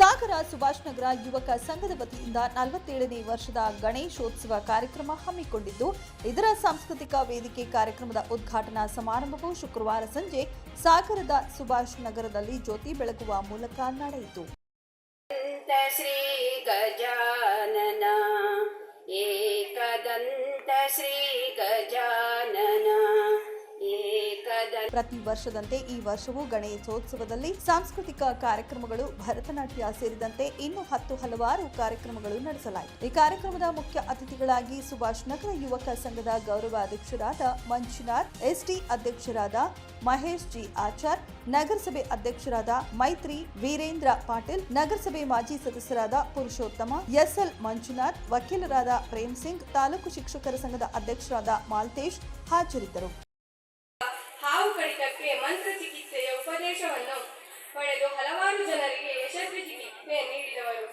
ಸಾಗರ ಸುಭಾಷ್ ನಗರ ಯುವಕ ಸಂಘದ ವತಿಯಿಂದ ನಲವತ್ತೇಳನೇ ವರ್ಷದ ಗಣೇಶೋತ್ಸವ ಕಾರ್ಯಕ್ರಮ ಹಮ್ಮಿಕೊಂಡಿದ್ದು, ಇದರ ಸಾಂಸ್ಕೃತಿಕ ವೇದಿಕೆ ಕಾರ್ಯಕ್ರಮದ ಉದ್ಘಾಟನಾ ಸಮಾರಂಭವು ಶುಕ್ರವಾರ ಸಂಜೆ ಸಾಗರದ ಸುಭಾಷ್ ನಗರದಲ್ಲಿ ಜ್ಯೋತಿ ಬೆಳಗುವ ಮೂಲಕ ನಡೆಯಿತು. ಶ್ರೀ ಗಜಾನನ, ಏಕದಂತ ಶ್ರೀ ಏಕದಂತ ಪ್ರತಿ ವರ್ಷದಂತೆ ಈ ವರ್ಷವೂ ಗಣೇಶೋತ್ಸವದಲ್ಲಿ ಸಾಂಸ್ಕೃತಿಕ ಕಾರ್ಯಕ್ರಮಗಳು, ಭರತನಾಟ್ಯ ಸೇರಿದಂತೆ ಇನ್ನು ಹತ್ತು ಹಲವಾರು ಕಾರ್ಯಕ್ರಮಗಳು ನಡೆಸಲಾಯಿತು. ಈ ಕಾರ್ಯಕ್ರಮದ ಮುಖ್ಯ ಅತಿಥಿಗಳಾಗಿ ಸುಭಾಷ್ ನಗರ ಯುವಕ ಸಂಘದ ಗೌರವ ಅಧ್ಯಕ್ಷರಾದ ಮಂಜುನಾಥ್, ಎಸ್ಟಿ ಅಧ್ಯಕ್ಷರಾದ ಮಹೇಶ್ ಜಿ ಆಚಾರ್, ನಗರಸಭೆ ಅಧ್ಯಕ್ಷರಾದ ಮೈತ್ರಿ ವೀರೇಂದ್ರ ಪಾಟೀಲ್, ನಗರಸಭೆ ಮಾಜಿ ಸದಸ್ಯರಾದ ಪುರುಷೋತ್ತಮ, ಎಸ್ಎಲ್ ಮಂಜುನಾಥ್, ವಕೀಲರಾದ ಪ್ರೇಮ್ ಸಿಂಗ್, ತಾಲೂಕು ಶಿಕ್ಷಕರ ಸಂಘದ ಅಧ್ಯಕ್ಷರಾದ ಮಾಲ್ತೇಶ್ ಹಾಜರಿದ್ದರು. ಚಿಕಿತ್ಸೆಯ ಉಪದೇಶವನ್ನು ಪಡೆದು ಹಲವಾರು ಜನರಿಗೆ ಯಶಸ್ವಿ ಚಿಕಿತ್ಸೆ ನೀಡಿದವರು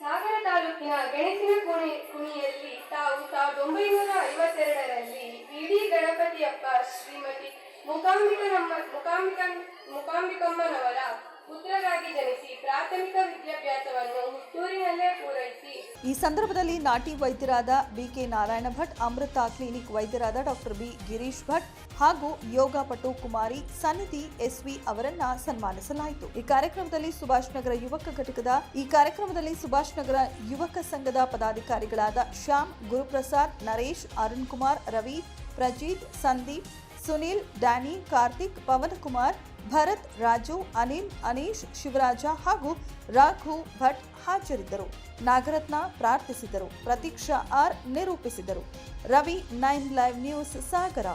ಸಾಗರ ತಾಲೂಕಿನ ಗೆಣಸಿನ ಕುಣಿ ಕುಣಿಯಲ್ಲಿ ತಾವು ಸಾವಿರದ ಒಂಬೈನೂರ ಐವತ್ತೆರಡರಲ್ಲಿ ಇಡೀ ಗಣಪತಿಯಪ್ಪ ಶ್ರೀಮತಿ ಮುಕಾಂಬಿಕನಮ್ಮ ಮುಕಾಂಬಿಕ ಮುಕಾಂಬಿಕಮ್ಮನವರ ಪುತ್ರರಾಗಿ ಜನಿಸಿ ಪ್ರಾಥಮಿಕ ವಿದ್ಯಾಭ್ಯಾಸವನ್ನು ಹುಟ್ಟೂರಿನಲ್ಲೇ ಪೂರೈಸಿ. ಈ ಸಂದರ್ಭದಲ್ಲಿ ನಾಟಿ ವೈದ್ಯರಾದ ಬಿಕೆ ನಾರಾಯಣ ಭಟ್, ಅಮೃತ ಕ್ಲಿನಿಕ್ ವೈದ್ಯರಾದ ಡಾಕ್ಟರ್ ಬಿ ಗಿರೀಶ್ ಭಟ್ ಹಾಗೂ ಯೋಗ ಪಟು ಕುಮಾರಿ ಸನ್ನಿಧಿ ಎಸ್ವಿ ಅವರನ್ನ ಸನ್ಮಾನಿಸಲಾಯಿತು. ಈ ಕಾರ್ಯಕ್ರಮದಲ್ಲಿ ಸುಭಾಷ್ ನಗರ ಯುವಕ ಘಟಕದ, ಈ ಕಾರ್ಯಕ್ರಮದಲ್ಲಿ ಸುಭಾಷ್ ನಗರ ಯುವಕ ಸಂಘದ ಪದಾಧಿಕಾರಿಗಳಾದ ಶ್ಯಾಮ್ ಗುರುಪ್ರಸಾದ್, ನರೇಶ್, ಅರುಣ್ ಕುಮಾರ್, ರವಿ, ಪ್ರಜೀತ್, ಸಂದೀಪ್ ಸುನೀಲ್ ಡ್ಯಾನಿ ಕಾರ್ತಿಕ್, ಪವನ್ ಕುಮಾರ್, ಭರತ್, ರಾಜು, ಅನಿಲ್, ಅನೀಶ್, ಶಿವರಾಜ ಹಾಗೂ ರಾಘು ಭಟ್ ಹಾಜರಿದ್ದರು. ನಾಗರತ್ನ ಪ್ರಾರ್ಥಿಸಿದರು. ಪ್ರತೀಕ್ಷಾ ಆರ್ ನಿರೂಪಿಸಿದರು. Ravi, nine live news, Sagar.